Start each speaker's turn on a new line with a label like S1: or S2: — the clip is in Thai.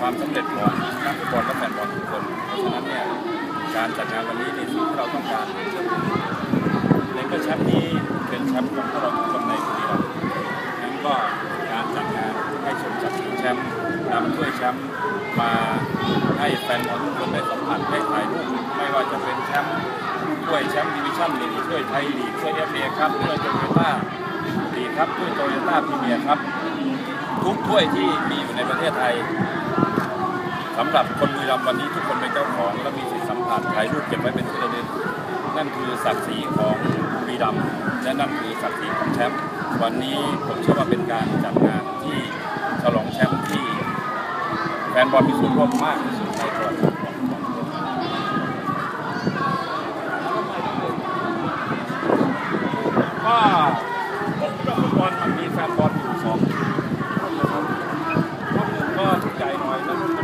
S1: ความสำเร็จของนักฟุตบอลและแฟนบอลทุกคนเพราะฉะนั้นเนี่ยการจัดงานวันนี้ในสิ่งที่เราต้องการก็คือในเมื่อแชมป์นี้เป็นแชมป์ของพวกเราทุกคนในบุรีรัมนั้นก็การจัดงานให้สมศัดิ์ศรีแชมป์นำถ้วยแชมป์มาให้แฟนบอลทุกคนได้สัมผัสได้ถ่ายรูปไม่ว่าจะเป็นแชมป์ถ้วยแชมป์ดิวิชั่นลีกถ้วยไทยลีกถ้วยเอฟเอครับถ้วยโตโยต้าลีกครับถ้วยโตโยต้าพรีเมียร์ครับทุกถ้วยที่มีอยู่ในประเทศไทย สำหรับคนบุรีรัมย์วันนี้ทุกคนเป็นเจ้าของและมีสิทธิสัมผัสถ่ายรูปเก็บไว้เป็นที่ระลึกนั่นคือศักดิ์ศรีของบุรีรัมย์และนั่นคือศักดิ์ศรีของแชมป์วันนี้ผมเชื่อว่าเป็นการจัดงานที่ฉลองแชมป์ที่แฟนบอลมีส่วนร่วมมากที่สุในประวัติก็ผมคิดว่าฟุตบอลมันมีแฟนบอลอยู่สองคนนะคหนึ่งก็ถูกใจหน่อยนะ